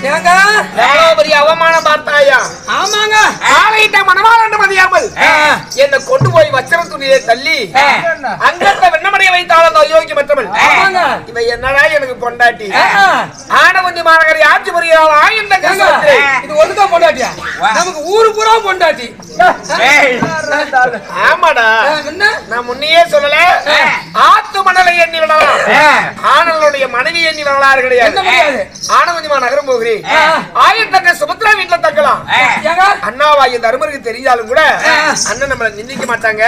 ஏங்க எவ்வளவு பெரிய அவமானம் பார்த்தாயா? ஆமாங்க. ஆலயத்தை மனமாளண்டு மதியாமல் ஆ. என்னை கொண்டு போய் வச்சர துணியை தள்ளி வெண்ணமடைய அந்த அயோக்கிய மற்றவள். இவ என்னடா எனக்கு பொண்டாட்டி. ஆனவந்தி மாநகரை ஆட்சி. இது ஒண்ணுதான் பொண்டாட்டியா? நமக்கு ஊரு பூரா பொண்டாட்டி. ஆமாடா. நான் முன்னையே சொல்லல. ஆத்து மணலை எண்ணி விடலாம். ஆனவனுடைய மனைவி எண்ணி வரலாறு கிடையாது. ஆனவந்திமா நகரம் போகிறேன் ஆ. ஆயிரத்தக்க சுபத்ரா வீட்டுல தக்கலாம் ஏங்க? அண்ணாவாய தருமருக்கு தெரிஞ்சாலும் கூட. அண்ணன் நம்மள நிந்திக்க மாட்டாங்க.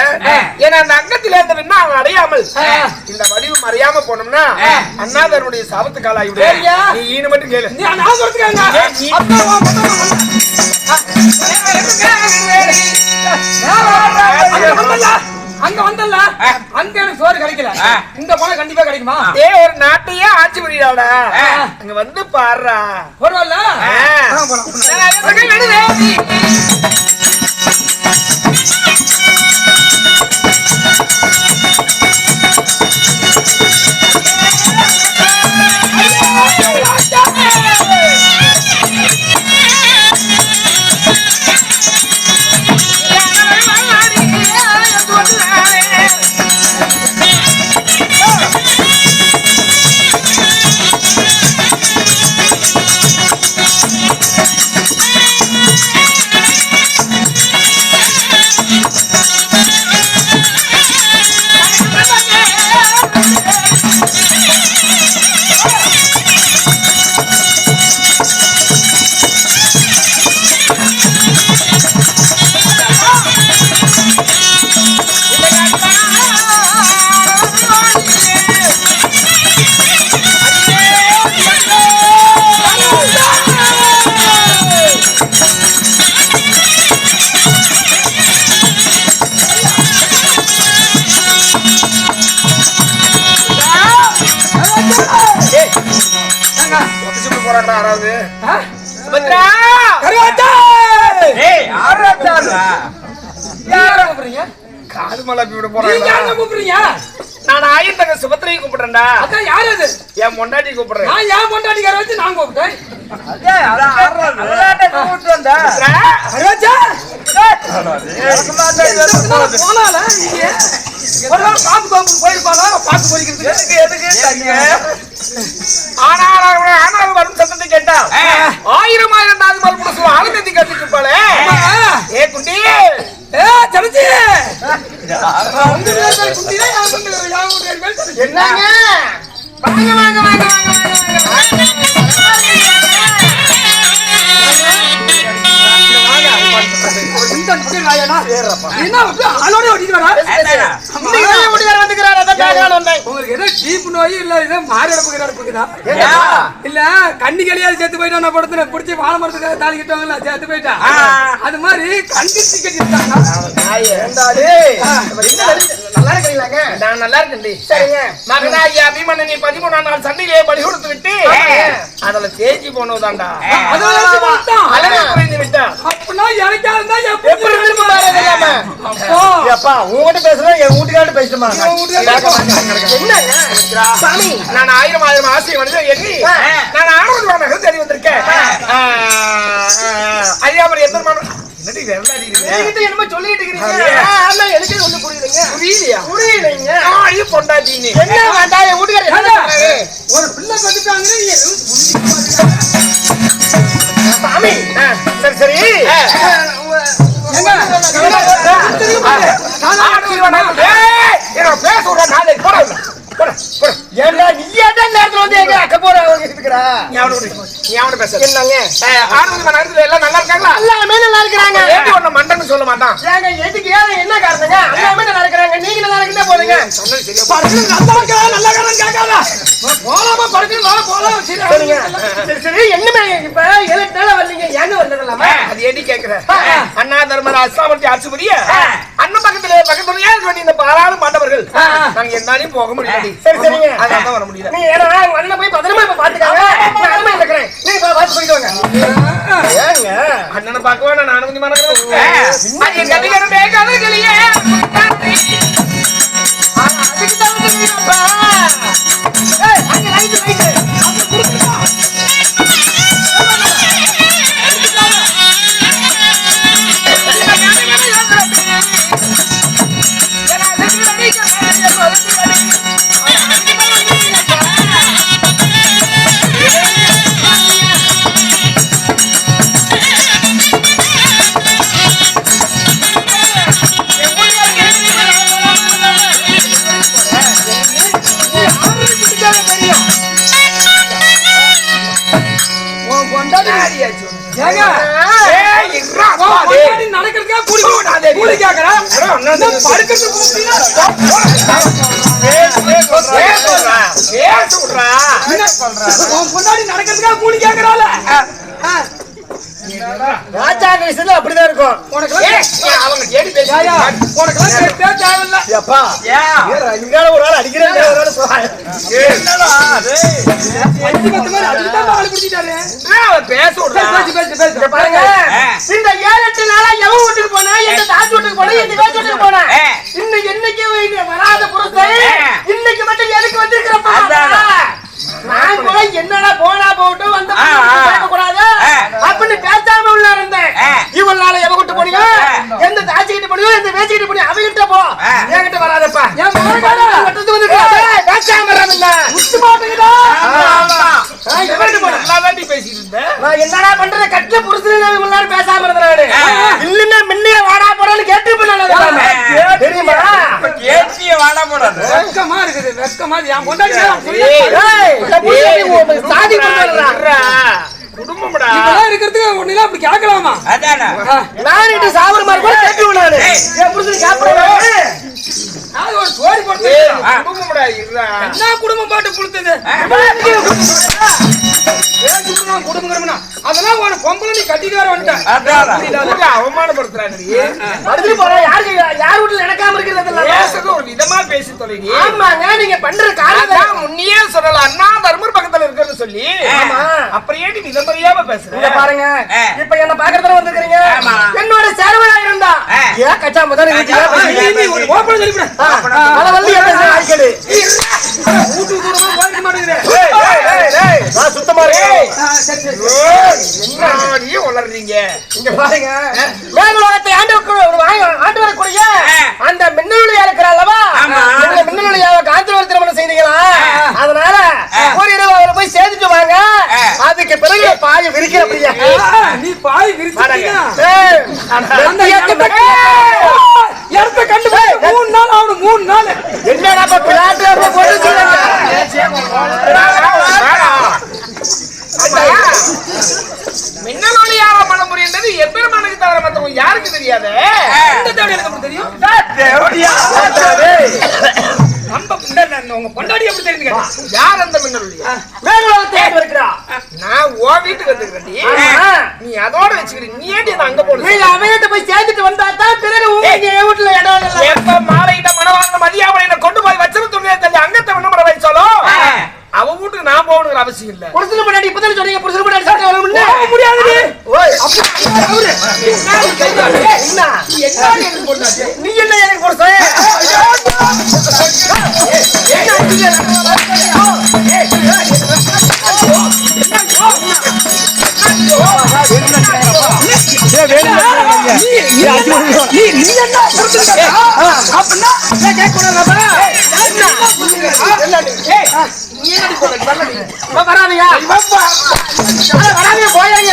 ஏன்னா அந்த அங்கத்தில இருந்த வேணா அவன் அடையாமல். இந்த வடிவு மறையாம போனோம்னா அண்ணா தருமனுடைய சாபத்து காலாகி சரியா? நீ ஈனு மட்டும் கேளு. நீ நான் அங்க வந்தல்ல, அங்க எனக்கு சோறு கிடைக்கல. இந்த பணம் கண்டிப்பா கிடைக்குமா? ஏ ஒரு நாட்டையே ஆட்சி புரியாடா அங்க வந்து பாடுறா. வருவல்ல போறாடா யாராவது ஆ? சுபத்ரா கருவாச்சா! யாரை கூப்பிடுறீங்க? காது மலை விட நீங்க யாரை போறாங்க கூப்பிடுறீங்க? நான் ஆயிரத்தங்க சுபத்திரையை கூப்பிடுறேன்டா. அதான் யாரு அது? என் பொண்டாட்டி கூப்பிடுறேன். நான் என் பொண்டாட்டிக்கார வச்சு நான் கூப்பிட்டேன். அவள் ஆனால் வரும் சமச்சி. என்னங்க? வாங்க வாங்க வாங்க வாங்க வாங்க. பக்கம் ராயனா? என்ன வந்து ஆளோட ஓட்டிட்டு வரா? இன்னைக்கு வீட்டுக்கார வந்துக்கிறார் அதான் கேட்கலாம் வந்தேன் உங்களுக்கு ஏதோ டீப் நோய் இல்ல ஏதோ மாறு இடப்புக்கு இடப்புக்குதா இல்ல கண்ணி கழியாது செத்து போயிட்டா நான் படுத்து பிடிச்சி வாழை மரத்துக்கு தாலி கிட்டவங்கள செத்து போயிட்டா? அது மாதிரி கண்டிச்சு கட்டிட்டாங்க நல்லா நான் நல்லா இருக்கேன்டி சரிங்க. மகனாகி அபிமன்னி பதிமூணாம் நாள் சண்டையிலே பலி கொடுத்து விட்டு அதுல தேஞ்சி பார்த்தோம். அழகா குறைந்து விட்டா அப்படின்னா எனக்கா இருந்தா எப்படி எப்படி இருக்கு பாரு தெரியாம. அப்போ. உங்ககிட்ட பேசுறேன் என் வீட்டுக்காரட்டு பேசிட்டுமா சாமி. நான் ஆயிரம் ஆயிரம் ஆசை மனிதன் எண்ணி. நான் ஆனந்த நகர் தேடி வந்திருக்கேன். ஐயா அவர் எந்த? என்னமோ சொல்லிட்டு எனக்கு ஒண்ணு புரியுதுங்க புரியலையா? புரியலைங்க. ஐயோ, பொண்டாட்டி நீ. என்ன வேண்டாம் என் வீட்டுக்காரர்? ஒரு பிள்ளை மாட்டீங்க. சாமி. சரி சரி. என்ன காரணங்க எல்லாமே நல்லா இருக்கிறாங்க நீங்க இருக்குன்னா போதுங்க சொன்னது சரியா படுக்கணும், நல்லா இருக்கான்னு கேட்காத. போலாமா, படுக்கணும், வா, போலாம். சரி, சரி சரி என்னமே இப்ப ஏழு நாளா வரலீங்க. ஏங்க வந்துடலாமா அது ஏண்டி கேக்குற? அண்ணா தர்மரா அஸ்லாமத்தி ஆட்சி புரிய அண்ணன் பக்கத்துல இருக்க வேண்டிய இந்த பாராளு ஆ. நாங்க என்னாலையும் போக முடியாது சரி, சரிங்க. அதான் தான் வர முடியல. நீ ஏன்னா அண்ணனை போய் பத்திரமா இப்ப பாத்துக்காங்க. நான் இருக்கிறேன். நீங்க இப்ப பார்த்து போயிட்டு வாங்க. ஏங்க அண்ணனை பார்க்கவா நான் அனுமதி மறக்கிறேன் அது கதிகரமே கதைகளையே நடக்கிறதுக்கா கூலி கேக்குறாள. ராஜாங்க விஷயத்துல அப்படிதான் இருக்கும். உனக்கு ஒரு ஆள் அடிக்கிறேன். இந்த ஏழு எட்டு நாளா எவன் வீட்டுக்கு போனா எந்த தாத்து வீட்டுக்கு போனா எந்த வீட்டுக்கு போனா. இன்னும் என்னைக்கு வராத புருஷன் ஆ. இன்னைக்கு மட்டும் எதுக்கு வந்திருக்கிறப்பா அதான். நான் கூட என்னடா போனா போகட்டும் வந்த ஆ, ஆ. கேட்க கூடாது ஆ. அப்படின்னு பேசாம உள்ள இருந்தேன் ஆ. இவள் நாள எவ கூட்டு போனியோ ஆ. எந்த வேச்சிக்கிட்ட போனியோ அவகிட்ட போ. என்கிட்ட வராதப்பா. என் மகனுக்காக கட்டத்து வந்து பேசாம பேசிட்டு இருந்த. நான் என்னடா பண்றது? கட்டில புருஷன் நேரம் பேசாம இருந்தாரு. இல்லன்னா முன்னே வாடா போடான்னு கேட்டு. தெரியுமா? கேட்டிய வாழ போடாது. வெக்கமா இருக்குது வெக்கமா. என் உன் சாதி பண்றா. குடும்பம்டா. இருக்கிறதுக்கு ஒண்ணுலாம் அப்படி கேட்கலாமா. நான் இட்டு சாவர மாதிரி கூட கேட்டு நானு என் புருஷன் சாப்பிடுறாரு அது ஒரு சோறு போட்டு. குடும்பம்டா. என்ன குடும்பம் பாட்டு புளுத்துது? ஏன் குடும்பம் குடும்பங்கிறோம்னா அதெல்லாம் ஒரு பொம்பளை நீ கட்டிட்டு வர வந்துட்டேன். அவமானப்படுத்துறாங்கடி. படுத்துட்டு போறேன் யாருக்கு யார் வீட்டுல நடக்காம இருக்கிறது இல்ல பேசுறது ஒரு விதமா பேசி தொலைடி. ஆமாங்க நீங்க பண்ற அதான் முன்னையே சொல்லலாம். அண்ணா தர்மர் பக்கத்துல சொல்லி. அப்புறம் இங்க பேசுற? பாருங்க. இப்ப என்ன பாக்குறதுல வந்திருக்கீங்க. என்னோட சேர்வலா இருந்தா. ஏன் கச்சா. நான் சுத்தமா உளறீங்க? இங்க பாருங்க. மேலுலகத்தை ஆண்டு ஆண்டு வரக்கூடிய அந்த மின்னலுடைய இருக்கிற அல்லவா? அதுக்கு பிறகு பாய விரிக்கிற அப்படியா ஆ, நீ பாய் இடத்த கண்டுபிடிச்சு மூணு நாள் மூணு நாள். என்னடா இப்ப பிளாட் போட்டு மின்னலொலியாக மனம் புரிந்தது எப்பெருமானுக்கு தவிர மற்றவங்க யாருக்கு தெரியாது? இந்த தேவை எனக்கு எப்படி தெரியும் நம்ம இந்த- உங்க பொண்டாடி எப்படி கேட்டா யார் அந்த மேலுலகத்தை ஆண்டு இருக்கிறா ஓ வீட்டுக்கு வந்துருக்கேன்டி ஆமா. நீ அதோட வச்சுக்கிட்டு நீ ஏன்டி அதை அங்க போடுற? நீங்க அவங்கிட்ட போய் சேர்த்துட்டு வந்தா தான் பிறகு என் வீட்டுல இடம் இல்லை. எப்ப மாலையிட்ட மனவாங்க மதியாவளையில கொண்டு போய் வச்சிரு துணியை தள்ளி அங்கத்தை விண்ணப்பட வைச்சாலும் அவ வீட்டுக்கு நான் போகணுங்கிற அவசியம் இல்ல. புருஷன் முன்னாடி இப்பதான் சொன்னீங்க புருஷன் முன்னாடி சட்டை வர முடியல முடியாது ஓய் அவரு என்ன? நீ என்ன எனக்கு புருஷன் வராதியா வராதியா போயாங்க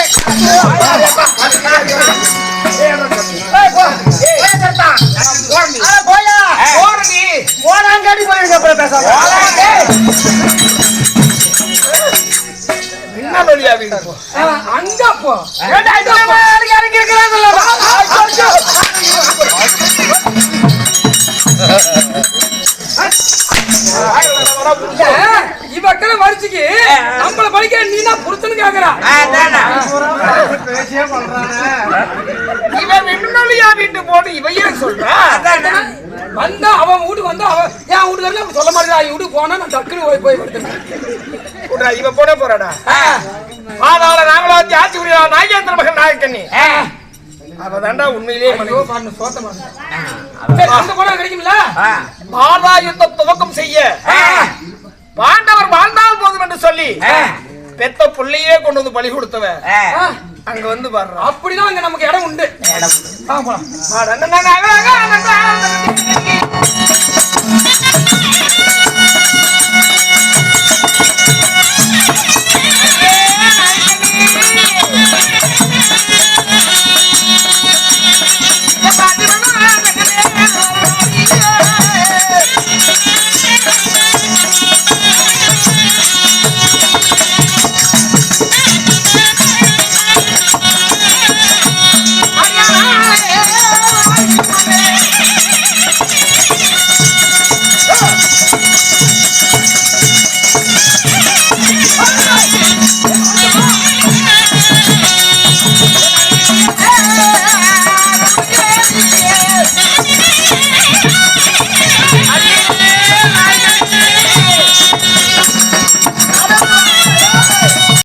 போயா போனாங்காடி போயிருங்க அப்புறம் பேசாம வீடு போ அங்க போ இறங்கி இருக்கிறாங்கல்ல? இவக்கட வரிச்சுக்கு நம்மள படிக்கிற நீ தான் புருஷனு கேக்குறா இவன் மின்னொலியா வீட்டு போட்டு இவையே சொல்றா? வந்தா அவன் வீட்டுக்கு வந்தா அவன் என் அப்படி சொல்ல மாட்டேங்கிறா என் வீட்டுக்கு போனா நான் டக்குனு போய் போய் படுத்துனேன் விட்றா, இவ போட போறாடா? பாதாள நாகலாத்தி ஆட்சி புரியா நாகேந்திர மகன் நாயக்கண்ணி அவதாண்டா உண்மையிலேயே ஐயோ, மனைவி பாருங்க, சோத்த பாருங்க. சரி, அங்க போனா கிடைக்கும்ல? பாதா யுத்த துவக்கம் செய்ய. பாண்டவர் வாழ்ந்தால் போதும் என்று சொல்லி பெத்த பிள்ளையே கொண்டு வந்து பலி கொடுத்தவ அங்க வந்து பாரு அப்படிதான் அங்க நமக்கு இடம் உண்டு. இடம் உண்டு.